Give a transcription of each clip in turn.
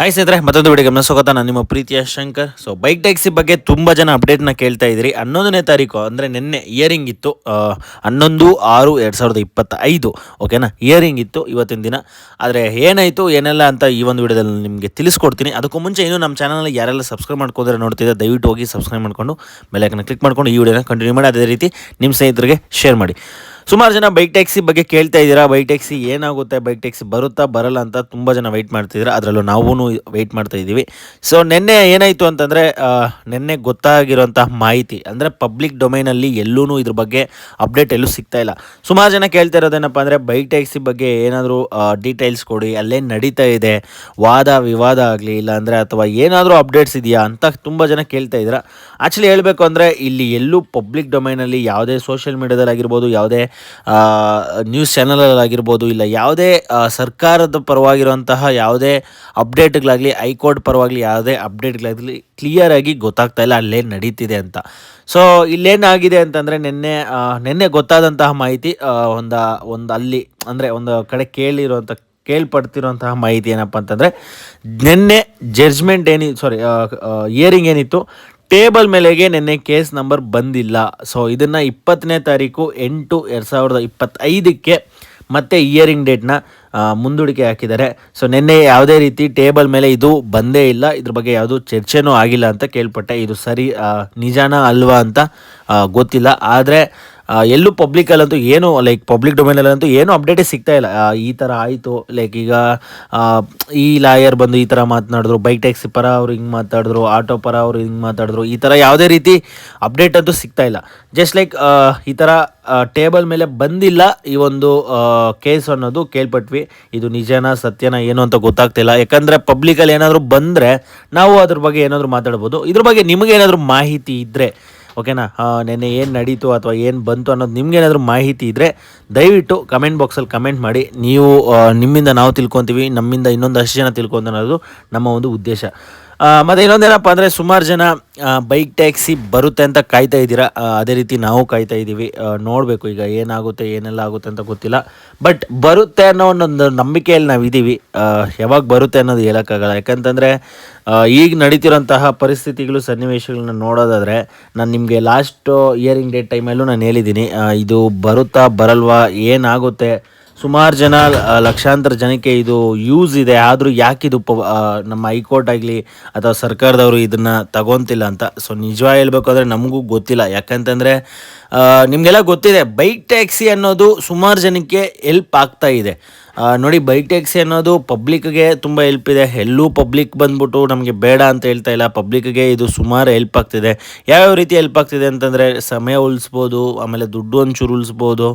Hi ಸ್ನೇಹಿತರೆ, ಮತ್ತೊಂದು video ಗಮನ ಸ್ವಾಗತ. ನಾನು ನಿಮ್ಮ ಪ್ರೀತಿಯ ಶಂಕರ್. ಸೊ ಬೈಕ್ ಟ್ಯಾಕ್ಸಿ ಬಗ್ಗೆ ತುಂಬ ಜನ ಅಪ್ಡೇಟ್ನ ಕೇಳ್ತಾ ಇದ್ದೀರಿ. ಹನ್ನೊಂದನೇ ತಾರೀಕು ಅಂದರೆ ನಿನ್ನೆ ಇಯರಿಂಗ್ ಇತ್ತು. ಹನ್ನೊಂದು, ಆರು, ಎರಡು ಸಾವಿರದ ಇಪ್ಪತ್ತೈದು. ಓಕೆನಾ ಇಯರಿಂಗ್ ಇತ್ತು ಇವತ್ತಿನ ದಿನ. ಆದರೆ ಏನಾಯಿತು, ಏನೆಲ್ಲ ಅಂತ ಈ ಒಂದು ವಿಡಿಯೋದಲ್ಲಿ ನಿಮಗೆ ತಿಳಿಸ್ಕೊಡ್ತೀನಿ. ಅದಕ್ಕೂ ಮುಂಚೆ ಇನ್ನೂ ನಮ್ಮ ಚಾನಲಲ್ಲಿ ಯಾರೆಲ್ಲ ಸಬ್ಸ್ಕ್ರೈಬ್ ಮಾಡ್ಕೋದ್ರೆ ನೋಡ್ತಿದ್ದೆ, ದಯವಿಟ್ಟು ಹೋಗಿ ಸಬ್ಸ್ಕ್ರೈಬ್ ಮಾಡಿಕೊಂಡು ಬೆಲ್ಲೈಕನ್ನ ಕ್ಲಿಕ್ ಮಾಡ್ಕೊಂಡು ಈ ವಿಡಿಯೋನ ಕಂಟಿನ್ಯೂ ಮಾಡಿ. ಅದೇ ರೀತಿ ನಿಮ್ಮ ಸ್ನೇಹಿತರಿಗೆ ಶೇರ್ ಮಾಡಿ. ಸುಮಾರು ಜನ ಬೈಕ್ ಟ್ಯಾಕ್ಸಿ ಬಗ್ಗೆ ಕೇಳ್ತಾ ಇದ್ದೀರಾ? ಬೈಕ್ ಟ್ಯಾಕ್ಸಿ ಏನಾಗುತ್ತೆ? ಬೈಕ್ ಟ್ಯಾಕ್ಸಿ ಬರುತ್ತಾ, ಬರಲ್ಲ ಅಂತ ತುಂಬ ಜನ ವೆಯ್ಟ್ ಮಾಡ್ತಿದ್ದೀರಾ ಅದರಲ್ಲೂ ನಾವೂ ವೆಯ್ಟ್ ಮಾಡ್ತಾ ಇದ್ದೀವಿ. ಸೊ ನಿನ್ನೆ ಏನಾಯಿತು ಅಂತಂದರೆ ನಿನ್ನೆ ಗೊತ್ತಾಗಿರೋಂತಹ ಮಾಹಿತಿ, ಅಂದರೆ ಪಬ್ಲಿಕ್ ಡೊಮೈನಲ್ಲಿ ಎಲ್ಲೂ ಇದ್ರ ಬಗ್ಗೆ ಅಪ್ಡೇಟ್ ಎಲ್ಲೂ ಸಿಗ್ತಾ ಇಲ್ಲ. ಸುಮಾರು ಜನ ಕೇಳ್ತಾ ಇರೋದೇನಪ್ಪ ಅಂದರೆ ಬೈಕ್ ಟ್ಯಾಕ್ಸಿ ಬಗ್ಗೆ ಏನಾದರೂ ಡೀಟೇಲ್ಸ್ ಕೊಡಿ ಅಲ್ಲೇನು ನಡೀತಾ ಇದೆ. ವಾದ, ವಿವಾದ ಆಗಲಿ ಇಲ್ಲಾಂದರೆ ಅಥವಾ ಏನಾದರೂ ಅಪ್ಡೇಟ್ಸ್ ಇದೆಯಾ ಅಂತ ತುಂಬ ಜನ ಕೇಳ್ತಾ ಇದ್ದೀರಾ. ಆ್ಯಕ್ಚುಲಿ ಹೇಳಬೇಕು ಅಂದರೆ, ಇಲ್ಲಿ ಎಲ್ಲೂ ಪಬ್ಲಿಕ್ ಡೊಮೈನಲ್ಲಿ ಯಾವುದೇ ಸೋಷಿಯಲ್ ಮೀಡಿಯಾದಲ್ಲಿ ಆಗಿರ್ಬೋದು, ಯಾವುದೇ ನ್ಯೂಸ್ ಚಾನಲಲ್ಲಾಗಿರ್ಬೋದು ಇಲ್ಲ ಯಾವುದೇ ಸರ್ಕಾರದ ಪರವಾಗಿರುವಂತಹ ಯಾವುದೇ ಅಪ್ಡೇಟ್ಗಳಾಗಲಿ ಹೈಕೋರ್ಟ್ ಪರವಾಗಲಿ ಯಾವುದೇ ಅಪ್ಡೇಟ್ಗಳಾಗಲಿ ಕ್ಲಿಯರಾಗಿ ಗೊತ್ತಾಗ್ತಾ ಇಲ್ಲ, ಅಲ್ಲೇನು ನಡೀತಿದೆ ಅಂತ. ಸೊ ಇಲ್ಲೇನಾಗಿದೆ ಅಂತಂದರೆ ನಿನ್ನೆ ನಿನ್ನೆ ಗೊತ್ತಾದಂತಹ ಮಾಹಿತಿ ಒಂದು ಒಂದು ಅಲ್ಲಿ, ಅಂದರೆ ಒಂದು ಕಡೆ ಕೇಳಿರುವಂಥ ಕೇಳ್ಪಡ್ತಿರುವಂತಹ ಮಾಹಿತಿ ಏನಪ್ಪ ಅಂತಂದರೆ ನಿನ್ನೆ ಜಡ್ಜ್ಮೆಂಟ್ ಏನಿತ್ತು ಸಾರಿ ಇಯರಿಂಗ್ ಏನಿತ್ತು ಟೇಬಲ್ ಮೇಲೆಗೆ ನಿನ್ನೆ ಕೇಸ್ ನಂಬರ್ ಬಂದಿಲ್ಲ. ಸೊ ಇದನ್ನು ಇಪ್ಪತ್ತನೇ ತಾರೀಕು ಎಂಟು ಎರಡು ಸಾವಿರದ ಇಪ್ಪತ್ತೈದಕ್ಕೆ ಮತ್ತೆ ಇಯರಿಂಗ್ ಡೇಟ್ನ ಮುಂದೂಡಿಕೆ ಹಾಕಿದ್ದಾರೆ. ಸೊ ನಿನ್ನೆ ಯಾವುದೇ ರೀತಿ ಟೇಬಲ್ ಮೇಲೆ ಇದು ಬಂದೇ ಇಲ್ಲ. ಇದ್ರ ಬಗ್ಗೆ ಯಾವುದು ಚರ್ಚೆನೂ ಆಗಿಲ್ಲ ಅಂತ ಕೇಳ್ಪಟ್ಟೆ. ಇದು ಸರಿ ನಿಜಾನ ಅಲ್ವಾ ಅಂತ ಗೊತ್ತಿಲ್ಲ. ಆದರೆ ಎಲ್ಲೂ ಪಬ್ಲಿಕಲ್ಲಂತೂ ಏನು ಲೈಕ್ ಪಬ್ಲಿಕ್ ಡೊಮೇನಲ್ಲಂತೂ ಏನು ಅಪ್ಡೇಟೇ ಸಿಗ್ತಾ ಇಲ್ಲ. ಈ ಥರ ಆಯಿತು. ಲೈಕ್ ಈಗ ಈ ಲಾಯರ್ ಬಂದು ಈ ಥರ ಮಾತನಾಡಿದ್ರು ಬೈಕ್ ಟ್ಯಾಕ್ಸಿ ಪರ ಅವ್ರು ಹಿಂಗೆ ಮಾತಾಡಿದ್ರು ಆಟೋ ಪರ ಅವರು ಹಿಂಗೆ ಮಾತಾಡಿದ್ರು ಈ ಥರ ಯಾವುದೇ ರೀತಿ ಅಪ್ಡೇಟ್ ಅಂತೂ ಸಿಗ್ತಾ ಇಲ್ಲ. ಜಸ್ಟ್ ಲೈಕ್ ಈ ಥರ ಟೇಬಲ್ ಮೇಲೆ ಬಂದಿಲ್ಲ ಈ ಒಂದು ಕೇಸ್ ಅನ್ನೋದು ಕೇಳ್ಪಟ್ವಿ. ಇದು ನಿಜನ, ಸತ್ಯನ, ಏನು ಅಂತ ಗೊತ್ತಾಗ್ತಿಲ್ಲ ಯಾಕಂದರೆ ಪಬ್ಲಿಕಲ್ಲಿ ಏನಾದರೂ ಬಂದರೆ ನಾವು ಅದ್ರ ಬಗ್ಗೆ ಏನಾದರೂ ಮಾತಾಡ್ಬೋದು. ಇದ್ರ ಬಗ್ಗೆ ನಿಮಗೆ ಏನಾದರೂ ಮಾಹಿತಿ ಇದ್ದರೆ ಓಕೆನಾ? ನೆನ್ನೆ ಏನು ನಡೀತು ಅಥವಾ ಏನು ಬಂತು ಅನ್ನೋದು ನಿಮಗೇನಾದರೂ ಮಾಹಿತಿ ಇದ್ದರೆ ದಯವಿಟ್ಟು ಕಮೆಂಟ್ ಬಾಕ್ಸಲ್ಲಿ ಕಮೆಂಟ್ ಮಾಡಿ. ನೀವು ನಿಮ್ಮಿಂದ ನಾವು ತಿಳ್ಕೊತೀವಿ, ನಮ್ಮಿಂದ ಇನ್ನೊಂದು ಅಷ್ಟು ಜನ ತಿಳ್ಕೊಂತ ಅನ್ನೋದು ನಮ್ಮ ಒಂದು ಉದ್ದೇಶ. ಮತ್ತೆ ಇನ್ನೊಂದೇನಪ್ಪ ಅಂದರೆ ಸುಮಾರು ಜನ ಬೈಕ್ ಟ್ಯಾಕ್ಸಿ ಬರುತ್ತೆ ಅಂತ ಕಾಯ್ತಾ ಇದ್ದೀರಾ? ಅದೇ ರೀತಿ ನಾವು ಕಾಯ್ತಾ ಇದ್ದೀವಿ. ನೋಡಬೇಕು ಈಗ ಏನಾಗುತ್ತೆ, ಏನೆಲ್ಲ ಆಗುತ್ತೆ ಅಂತ ಗೊತ್ತಿಲ್ಲ. ಬಟ್ ಬರುತ್ತೆ ಅನ್ನೋ ಒಂದೊಂದು ನಂಬಿಕೆಯಲ್ಲಿ ನಾವು ಇದ್ದೀವಿ ಯಾವಾಗ ಬರುತ್ತೆ ಅನ್ನೋದು ಹೇಳೋಕ್ಕಾಗಲ್ಲ. ಯಾಕಂತಂದರೆ ಈಗ ನಡೀತಿರೋಂತಹ ಪರಿಸ್ಥಿತಿಗಳು, ಸನ್ನಿವೇಶಗಳನ್ನ ನೋಡೋದಾದರೆ, ನಾನು ನಿಮಗೆ ಲಾಸ್ಟ್ ಇಯರಿಂಗ್ ಡೇಟ್ ಟೈಮಲ್ಲೂ ನಾನು ಹೇಳಿದ್ದೀನಿ. ಇದು ಬರುತ್ತಾ, ಬರಲ್ವಾ, ಏನಾಗುತ್ತೆ ಸುಮಾರು ಜನ ಲಕ್ಷಾಂತರ ಜನಕ್ಕೆ ಇದು ಯೂಸ್ ಇದೆ. ಆದರೂ ಯಾಕೆ ಇದು ನಮ್ಮ ಹೈಕೋರ್ಟ್ ಆಗಲಿ ಅಥವಾ ಸರ್ಕಾರದವರು ಇದನ್ನು ತಗೊತಿಲ್ಲ ಅಂತ. ಸೊ, ನಿಜವಾಗಿ ಅಂದರೆ ನಮಗೂ ಗೊತ್ತಿಲ್ಲ. ಯಾಕಂತಂದರೆ ನಿಮಗೆಲ್ಲ ಗೊತ್ತಿದೆ, ಬೈಕ್ ಟ್ಯಾಕ್ಸಿ ಅನ್ನೋದು ಸುಮಾರು ಜನಕ್ಕೆ ಎಲ್ಪ್ ಆಗ್ತಾ ಇದೆ. ನೋಡಿ ಬೈಕ್ ಟ್ಯಾಕ್ಸಿ ಅನ್ನೋದು ಪಬ್ಲಿಕ್ಗೆ ತುಂಬ ಹೆಲ್ಪ್ ಇದೆ. ಎಲ್ಲೂ ಪಬ್ಲಿಕ್ ಬಂದ್ಬಿಟ್ಟು ನಮಗೆ ಬೇಡ ಅಂತ ಹೇಳ್ತಾ ಇಲ್ಲ. ಪಬ್ಲಿಕ್ಗೆ ಇದು ಸುಮಾರು ಹೆಲ್ಪ್ ಆಗ್ತಿದೆ. ಯಾವ್ಯಾವ ರೀತಿ ಹೆಲ್ಪ್ ಆಗ್ತಿದೆ ಅಂತಂದರೆ, ಸಮಯ ಉಳಿಸ್ಬೋದು, ಆಮೇಲೆ ದುಡ್ಡು ಒಂಚೂರು ಉಳಿಸ್ಬೋದು.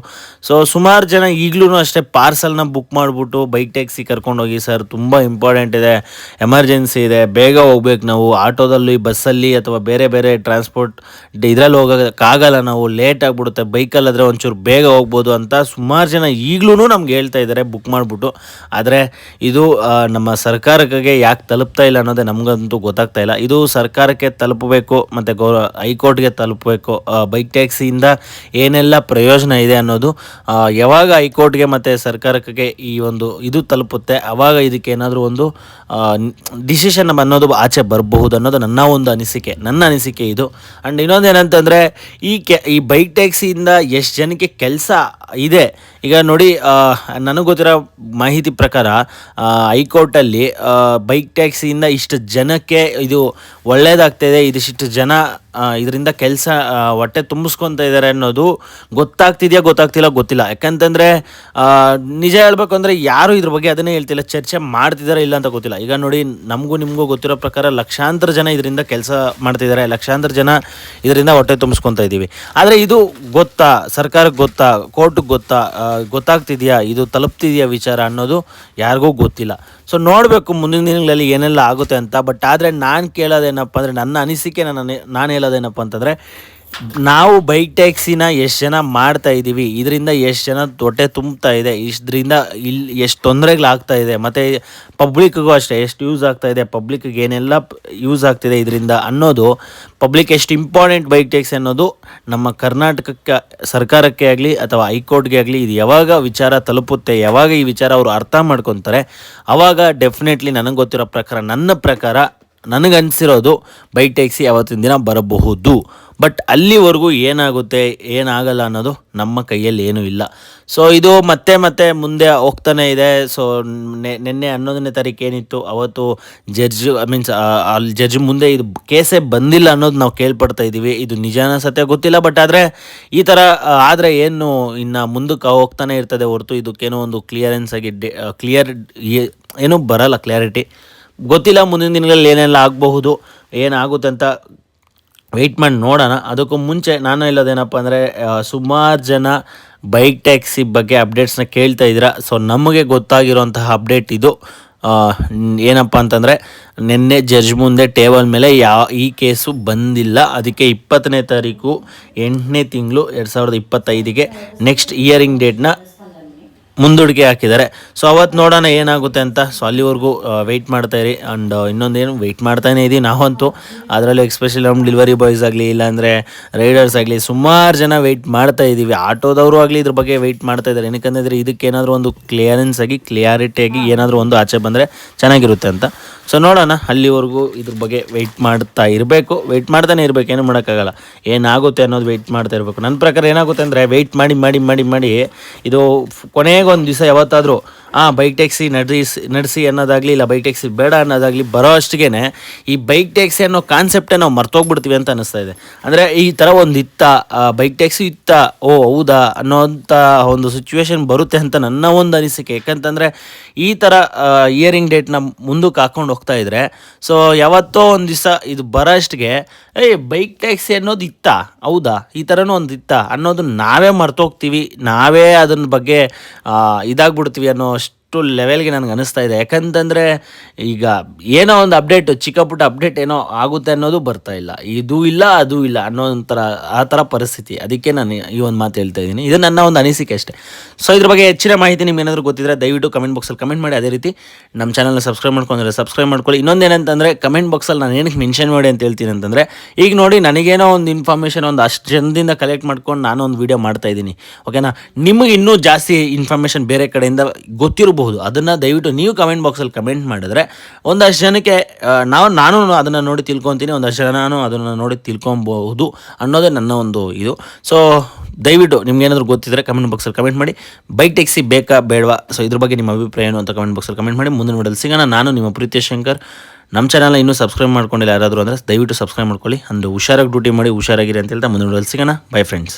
ಸೊ ಸುಮಾರು ಜನ ಈಗಲೂ ಅಷ್ಟೇ ಪಾರ್ಸಲ್ನ ಬುಕ್ ಮಾಡಿಬಿಟ್ಟು ಬೈಕ್ ಟ್ಯಾಕ್ಸಿ ಕರ್ಕೊಂಡೋಗಿ ಸರ್ ತುಂಬ ಇಂಪಾರ್ಟೆಂಟ್ ಇದೆ. ಎಮರ್ಜೆನ್ಸಿ ಇದೆ. ಬೇಗ ಹೋಗ್ಬೇಕು ನಾವು. ಆಟೋದಲ್ಲಿ, ಬಸ್ಸಲ್ಲಿ ಅಥವಾ ಬೇರೆ ಬೇರೆ ಟ್ರಾನ್ಸ್ಪೋರ್ಟ್ ಇದರಲ್ಲಿ ಹೋಗೋಕ್ಕಾಗಲ್ಲ ನಾವು. ಲೇಟ್ ಆಗಿಬಿಡುತ್ತೆ. ಬೈಕಲ್ಲಾದರೆ ಒಂಚೂರು ಬೇಗ ಹೋಗ್ಬೋದು ಅಂತ ಸುಮಾರು ಜನ ಈಗಲೂ ನಮ್ಗೆ ಹೇಳ್ತಾ ಇದ್ದಾರೆ. ಬುಕ್ ಮಾಡಿಬಿಟ್ಟು. ಆದರೆ ಇದು ನಮ್ಮ ಸರ್ಕಾರಕ್ಕೆ ಯಾಕೆ ತಲುಪ್ತಾ ಇಲ್ಲ ಅನ್ನೋದೇ ನಮಗಂತೂ ಗೊತ್ತಾಗ್ತಾ ಇಲ್ಲ. ಇದು ಸರ್ಕಾರಕ್ಕೆ ತಲುಪಬೇಕು, ಮತ್ತು ಗೌ, ಹೈಕೋರ್ಟ್ಗೆ ತಲುಪಬೇಕು ಬೈಕ್ ಟ್ಯಾಕ್ಸಿಯಿಂದ ಏನೆಲ್ಲ ಪ್ರಯೋಜನ ಇದೆ ಅನ್ನೋದು ಯಾವಾಗ ಹೈಕೋರ್ಟ್ಗೆ ಮತ್ತು ಸರ್ಕಾರಕ್ಕೆ ಈ ಒಂದು ಇದು ತಲುಪುತ್ತೆ ಆವಾಗ ಇದಕ್ಕೆ ಏನಾದರೂ ಒಂದು ಡಿಸಿಷನ್ ಅನ್ನೋದು ಆಚೆ ಬರಬಹುದು ಅನ್ನೋದು ನನ್ನ ಒಂದು ಅನಿಸಿಕೆ, ನನ್ನ ಅನಿಸಿಕೆ ಇದು. ಆ್ಯಂಡ್ ಇನ್ನೊಂದೇನಂತಂದರೆ ಈ ಕೆ, ಈ ಬೈಕ್ ಟ್ಯಾಕ್ಸಿಯಿಂದ ಎಷ್ಟು ಜನಕ್ಕೆ ಕೆಲಸ ಇದೆ, ಈಗ ನೋಡಿ ನನಗೆ ಗೊತ್ತಿರೋ ಮಾಹಿತಿ ಪ್ರಕಾರ ಹೈಕೋರ್ಟಲ್ಲಿ ಬೈಕ್ ಟ್ಯಾಕ್ಸಿಯಿಂದ ಇಷ್ಟು ಜನಕ್ಕೆ ಇದು ಒಳ್ಳೆಯದಾಗ್ತಾಯಿದೆ ಇದಿಷ್ಟು ಜನ ಇದರಿಂದ ಕೆಲಸ ಹೊಟ್ಟೆ ತುಂಬಿಸ್ಕೊತ ಇದ್ದಾರೆ ಅನ್ನೋದು ಗೊತ್ತಾಗ್ತಿದೆಯಾ ಗೊತ್ತಾಗ್ತಿಲ್ಲ ಗೊತ್ತಿಲ್ಲ. ಯಾಕಂತಂದರೆ ನಿಜ ಹೇಳಬೇಕು ಅಂದರೆ ಯಾರು ಇದ್ರ ಬಗ್ಗೆ ಅದನ್ನೇ ಹೇಳ್ತಿಲ್ಲ, ಚರ್ಚೆ ಮಾಡ್ತಿದ್ದಾರೆ ಇಲ್ಲ ಅಂತ ಗೊತ್ತಿಲ್ಲ. ಈಗ ನೋಡಿ, ನಮಗೂ ನಿಮಗೂ ಗೊತ್ತಿರೋ ಪ್ರಕಾರ ಲಕ್ಷಾಂತರ ಜನ ಇದರಿಂದ ಕೆಲಸ ಮಾಡ್ತಿದ್ದಾರೆ ಲಕ್ಷಾಂತರ ಜನ ಇದರಿಂದ ಹೊಟ್ಟೆ ತುಂಬಿಸ್ಕೊತ ಇದ್ದೀವಿ ಆದರೆ ಇದು ಗೊತ್ತಾ, ಸರ್ಕಾರಕ್ಕೆ ಗೊತ್ತಾ, ಕೋರ್ಟ್ಗೆ ಗೊತ್ತಾ ಗೊತ್ತಾಗ್ತಿದೆಯಾ, ಇದು ತಲುಪ್ತಿದೆಯಾ ವಿಚಾರ ಅನ್ನೋದು ಯಾರಿಗೂ ಗೊತ್ತಿಲ್ಲ. ಸೊ ನೋಡಬೇಕು ಮುಂದಿನ ದಿನಗಳಲ್ಲಿ ಏನೆಲ್ಲ ಆಗುತ್ತೆ ಅಂತ ಬಟ್ ಆದರೆ ನಾನು ಕೇಳೋದೇನಪ್ಪ ಅಂದರೆ ನನ್ನ ಅನಿಸಿಕೆ ನಾನು ನಾನು ಹೇಳೋದೇನಪ್ಪ ಅಂತಂದರೆ, ನಾವು ಬೈಕ್ ಟ್ಯಾಕ್ಸಿನ ಎಷ್ಟು ಜನ ಮಾಡ್ತಾ ಇದ್ದೀವಿ ಇದರಿಂದ ಎಷ್ಟು ಜನ ಹೊಟ್ಟೆ ತುಂಬ್ತಾ ಇದೆ, ಇಷ್ಟರಿಂದ ಇಲ್ಲಿ ಎಷ್ಟು ತೊಂದರೆಗಳಾಗ್ತಾ ಇದೆ, ಮತ್ತು ಪಬ್ಲಿಕ್ಗೂ ಅಷ್ಟೇ ಎಷ್ಟು ಯೂಸ್ ಆಗ್ತಾ ಇದೆ ಪಬ್ಲಿಕ್ಗೆ ಏನೆಲ್ಲ ಯೂಸ್ ಆಗ್ತಿದೆ ಇದರಿಂದ ಅನ್ನೋದು ಪಬ್ಲಿಕ್ ಎಷ್ಟು ಇಂಪಾರ್ಟೆಂಟ್ ಬೈಕ್ ಟ್ಯಾಕ್ಸಿ ಅನ್ನೋದು ನಮ್ಮ ಕರ್ನಾಟಕಕ್ಕೆ, ಸರ್ಕಾರಕ್ಕೆ ಆಗಲಿ ಅಥವಾ ಹೈಕೋರ್ಟ್ಗೆ ಆಗಲಿ ಇದು ಯಾವಾಗ ವಿಚಾರ ತಲುಪುತ್ತೆ, ಯಾವಾಗ ಈ ವಿಚಾರ ಅವರು ಅರ್ಥ ಮಾಡ್ಕೊತಾರೆ ಆವಾಗ ಡೆಫಿನೆಟ್ಲಿ ನನಗೆ ಗೊತ್ತಿರೋ ಪ್ರಕಾರ, ನನ್ನ ಪ್ರಕಾರ ನನಗನ್ಸಿರೋದು ಬೈಕ್ ಟ್ಯಾಕ್ಸಿ ಯಾವತ್ತಿನ ದಿನ ಬರಬಹುದು. ಬಟ್ ಅಲ್ಲಿವರೆಗೂ ಏನಾಗುತ್ತೆ, ಏನಾಗಲ್ಲ ಅನ್ನೋದು ನಮ್ಮ ಕೈಯಲ್ಲಿ ಏನೂ ಇಲ್ಲ. ಸೊ ಇದು ಮತ್ತೆ ಮತ್ತೆ ಮುಂದೆ ಹೋಗ್ತಾನೆ ಇದೆ. ಸೊ ನಿನ್ನೆ ಹನ್ನೊಂದನೇ ತಾರೀಕು ಏನಿತ್ತು, ಅವತ್ತು ಜಡ್ಜ್ ಐ ಮೀನ್ಸ್ ಅಲ್ಲಿ ಜಡ್ಜ್ ಮುಂದೆ ಇದು ಕೇಸೇ ಬಂದಿಲ್ಲ ಅನ್ನೋದು ನಾವು ಕೇಳ್ಪಡ್ತಾ ಇದ್ದೀವಿ. ಇದು ನಿಜಾನ ಸತ್ಯ ಗೊತ್ತಿಲ್ಲ, ಬಟ್ ಆದರೆ ಈ ಥರ ಆದರೆ ಏನು ಇನ್ನು ಮುಂದಕ್ಕೆ ಹೋಗ್ತಾನೆ ಇರ್ತದೆ ಹೊರತು ಇದಕ್ಕೇನೋ ಒಂದು ಕ್ಲಿಯರೆನ್ಸ್ ಆಗಿ ಕ್ಲಿಯರ್ ಏನೂ ಬರಲ್ಲ ಕ್ಲಾರಿಟಿ ಗೊತ್ತಿಲ್ಲ ಮುಂದಿನ ದಿನಗಳಲ್ಲಿ ಏನೆಲ್ಲ ಆಗಬಹುದು ಏನಾಗುತ್ತೆ ಅಂತ ವೆಯ್ಟ್ ಮಾಡಿ ನೋಡೋಣ. ಅದಕ್ಕೂ ಮುಂಚೆ ನಾನು ಹೇಳೋದೇನಪ್ಪ ಅಂದರೆ ಸುಮಾರು ಜನ ಬೈಕ್ ಟ್ಯಾಕ್ಸಿ ಬಗ್ಗೆ ಅಪ್ಡೇಟ್ಸ್ನ ಕೇಳ್ತಾ ಇದ್ದೀರಾ. ಸೊ ನಮಗೆ ಗೊತ್ತಾಗಿರುವಂತಹ ಅಪ್ಡೇಟ್ ಇದು. ಏನಪ್ಪ ಅಂತಂದರೆ, ನಿನ್ನೆ ಜಡ್ಜ್ ಮುಂದೆ ಟೇಬಲ್ ಮೇಲೆ ಯಾವ ಈ ಕೇಸು ಬಂದಿಲ್ಲ. ಅದಕ್ಕೆ ಇಪ್ಪತ್ತನೇ ತಾರೀಕು ಎಂಟನೇ ತಿಂಗಳು ಎರಡು ಸಾವಿರದ ಇಪ್ಪತ್ತೈದಿಗೆ ನೆಕ್ಸ್ಟ್ ಇಯರಿಂಗ್ ಡೇಟ್ನ ಮುಂದೂಡಿಕೆ ಹಾಕಿದ್ದಾರೆ. ಸೊ ಅವತ್ತು ನೋಡೋಣ ಏನಾಗುತ್ತೆ ಅಂತ. ಸೊ ಅಲ್ಲಿವರೆಗೂ ವೆಯ್ಟ್ ಮಾಡ್ತಾ ಇರಿ. ಆ್ಯಂಡ್ ಇನ್ನೊಂದೇನು ವೆಯ್ಟ್ ಮಾಡ್ತಾನೆ ಇದ್ದೀವಿ ನಾವಂತೂ. ಅದರಲ್ಲೂ ಎಕ್ಸ್ಪೆಷಲಿ ನಮ್ಮ ಡೆಲಿವರಿ ಬಾಯ್ಸ್ ಆಗಲಿ, ಇಲ್ಲಾಂದರೆ ರೈಡರ್ಸ್ ಆಗಲಿ, ಸುಮಾರು ಜನ ವೆಯ್ಟ್ ಮಾಡ್ತಾ ಇದ್ದೀವಿ ಆಟೋದವರು ಆಗಲಿ ಇದ್ರ ಬಗ್ಗೆ ವೆಯ್ಟ್ ಮಾಡ್ತಾ ಇದ್ದಾರೆ. ಏನಕ್ಕಂದ್ರೆ ಇದಕ್ಕೆ ಏನಾದರೂ ಒಂದು ಕ್ಲಿಯರೆನ್ಸ್ ಆಗಿ ಕ್ಲಿಯಾರಿಟಿಯಾಗಿ ಏನಾದರೂ ಒಂದು ಆಚೆ ಬಂದರೆ ಚೆನ್ನಾಗಿರುತ್ತೆ ಅಂತ. ಸೊ ನೋಡೋಣ ಅಲ್ಲಿವರೆಗೂ ಇದ್ರ ಬಗ್ಗೆ ವೆಯ್ಟ್ ಮಾಡ್ತಾ ಇರಬೇಕು. ವೆಯ್ಟ್ ಮಾಡ್ತಾನೆ ಇರಬೇಕು, ಏನು ಮಾಡೋಕ್ಕಾಗಲ್ಲ. ಏನಾಗುತ್ತೆ ಅನ್ನೋದು ವೆಯ್ಟ್ ಮಾಡ್ತಾ ಇರಬೇಕು. ನನ್ನ ಪ್ರಕಾರ ಏನಾಗುತ್ತೆ ಅಂದರೆ ವೆಯ್ಟ್ ಮಾಡಿ ಮಾಡಿ ಮಾಡಿ ಮಾಡಿ, ಇದು ಕೊನೆಗೊಂದು ದಿವಸ ಯಾವತ್ತಾದರೂ ಹಾಂ ಬೈಕ್ ಟ್ಯಾಕ್ಸಿ ನಡೆಸಿ ನಡೆಸಿ ಅನ್ನೋದಾಗಲಿ ಇಲ್ಲ ಬೈಕ್ ಟ್ಯಾಕ್ಸಿ ಬೇಡ ಅನ್ನೋದಾಗಲಿ ಬರೋ ಅಷ್ಟಿಗೆ ಈ ಬೈಕ್ ಟ್ಯಾಕ್ಸಿ ಅನ್ನೋ ಕಾನ್ಸೆಪ್ಟೇ ನಾವು ಮರ್ತೋಗ್ಬಿಡ್ತೀವಿ ಅಂತ ಅನಿಸ್ತಾ ಇದೆ. ಅಂದರೆ ಈ ಥರ ಒಂದು ಇತ್ತ ಬೈಕ್ ಟ್ಯಾಕ್ಸಿ ಇತ್ತ ಓ ಹೌದಾ ಅನ್ನೋಂಥ ಒಂದು ಸಿಚುವೇಶನ್ ಬರುತ್ತೆ ಅಂತ ನನ್ನ ಒಂದು ಅನಿಸಿಕೆ. ಯಾಕಂತಂದರೆ ಈ ಥರ ಇಯರಿಂಗ್ ಡೇಟ್ನ ಮುಂದಕ್ಕೆ ಹಾಕೊಂಡು ಹೋಗ್ತಾ ಇದ್ರೆ ಸೊ ಯಾವತ್ತೋ ಒಂದು ದಿವಸ ಇದು ಬರೋ ಅಷ್ಟಿಗೆ ಏಯ್ ಬೈಕ್ ಟ್ಯಾಕ್ಸಿ ಅನ್ನೋದು ಇತ್ತ ಹೌದಾ? ಈ ಥರನೂ ಒಂದು ಇತ್ತ ಅನ್ನೋದು ನಾವೇ ಮರ್ತೋಗ್ತೀವಿ ನಾವೇ ಅದನ್ನ ಬಗ್ಗೆ ಆ, ಇದಾಗ್ಬಿಡ್ತೀವಿ ಅನ್ನೋ ಅಷ್ಟು ಲೆವೆಲ್ಗೆ ನನಗೆ ಅನಿಸ್ತಾ ಇದೆ. ಯಾಕಂತಂದರೆ ಈಗ ಏನೋ ಒಂದು ಅಪ್ಡೇಟ್ ಚಿಕ್ಕ ಪುಟ್ಟ ಅಪ್ಡೇಟ್ ಏನೋ ಆಗುತ್ತೆ ಅನ್ನೋದು ಬರ್ತಾ ಇಲ್ಲ. ಇದು ಇಲ್ಲ, ಅದು ಇಲ್ಲ ಅನ್ನೋ ಒಂಥರ, ಆ ಥರ ಪರಿಸ್ಥಿತಿ. ಅದಕ್ಕೆ ನಾನು ಈ ಒಂದು ಮಾತು ಹೇಳ್ತಾ ಇದ್ದೀನಿ. ಇದು ನನ್ನ ಒಂದು ಅನಿಸಿಕೆ ಅಷ್ಟೇ. ಸೊ ಇದ್ರ ಬಗ್ಗೆ ಹೆಚ್ಚಿನ ಮಾಹಿತಿ ನಿಮ್ಗೆ ಏನಾದರೂ ಗೊತ್ತಿದ್ರೆ ದಯವಿಟ್ಟು ಕಮೆಂಟ್ ಬಾಕ್ಸಲ್ಲಿ ಕಮೆಂಟ್ ಮಾಡಿ. ಅದೇ ರೀತಿ ನಮ್ಮ ಚಾನಲ್ನ ಸಬ್ಸ್ಕ್ರೈಬ್ ಮಾಡ್ಕೊಂಡ್ರೆ ಸಬ್ಸ್ಕ್ರೈಬ್ ಮಾಡ್ಕೊಳ್ಳಿ. ಇನ್ನೊಂದೇನಂತಂದರೆ ಕಮೆಂಟ್ ಬಾಕ್ಸಲ್ಲಿ ನಾನು ಏನಕ್ಕೆ ಮೆನ್ಷನ್ ಮಾಡಿ ಅಂತ ಹೇಳ್ತೀನಿ ಅಂತಂದರೆ, ಈಗ ನೋಡಿ ನನಗೇನೋ ಒಂದು ಇನ್ಫಾರ್ಮೇಷನ್ ಒಂದು ಅಷ್ಟು ಜನದಿಂದ ಕಲೆಕ್ಟ್ ಮಾಡ್ಕೊಂಡು ನಾನು ಒಂದು ವೀಡಿಯೋ ಮಾಡ್ತಾ ಇದ್ದೀನಿ. ಓಕೆನಾ ನಿಮಗೆ ಇನ್ನೂ ಜಾಸ್ತಿ ಇನ್ಫಾರ್ಮೇಷನ್ ಬೇರೆ ಕಡೆಯಿಂದ ಗೊತ್ತಿರಬಹುದು ಅದನ್ನು ದಯವಿಟ್ಟು ನೀವು ಕಮೆಂಟ್ ಬಾಕ್ಸಲ್ಲಿ ಕಮೆಂಟ್ ಮಾಡಿದ್ರೆ ಒಂದಷ್ಟು ಜನಕ್ಕೆ ನಾವು, ನಾನು ಅದನ್ನು ನೋಡಿ ತಿಳ್ಕೊತೀನಿ, ಒಂದಷ್ಟು ಜನ ನಾನು ಅದನ್ನು ನೋಡಿ ತಿಳ್ಕೊಬಹುದು ಅನ್ನೋದೇ ನನ್ನ ಒಂದು ಇದು. ಸೊ ದಯವಿಟ್ಟು ನಿಮ್ಗೆ ಗೊತ್ತಿದ್ದರೆ ಕಮೆಂಟ್ ಬಾಕ್ಸಲ್ಲಿ ಕಮೆಂಟ್ ಮಾಡಿ. ಬೈಕ್ ಟ್ಯಾಕ್ಸಿ ಬೇಕಾ ಬೇಡವಾ? ಸೊ ಇದ್ರ ಬಗ್ಗೆ ನಿಮ್ಮ ಅಭಿಪ್ರಾಯ ಏನು ಅಂತ ಕಮೆಂಟ್ ಬಾಕ್ಸಲ್ಲಿ ಕಮೆಂಟ್ ಮಾಡಿ. ಮುಂದಿನ ವಿಡಿಯೋದಲ್ಲಿ ಸಿಗೋಣ. ನಾನು ನಿಮ್ಮ ಪ್ರೀತಿ ಶಂಕರ್. ನಮ್ಮ ಚಾನಲ್ನ ಇನ್ನೂ ಸಬ್ಸ್ಕ್ರೈಬ್ ಮಾಡ್ಕೊಂಡಿಲ್ಲ ಯಾರಾದರೂ ಅಂದರೆ ದಯವಿಟ್ಟು ಸಬ್ಸ್ಕ್ರೈಬ್ ಮಾಡ್ಕೊಳ್ಳಿ. ಅಂದರೆ ಹುಷಾರಾಗಿ ಡ್ಯೂಟಿ ಮಾಡಿ, ಹುಷಾರಾಗಿರಿ ಅಂತ ಹೇಳ್ತಾ ಮುಂದಿನ ವಿಡಿಯೋದಲ್ಲಿ ಸಿಗೋಣ. By friends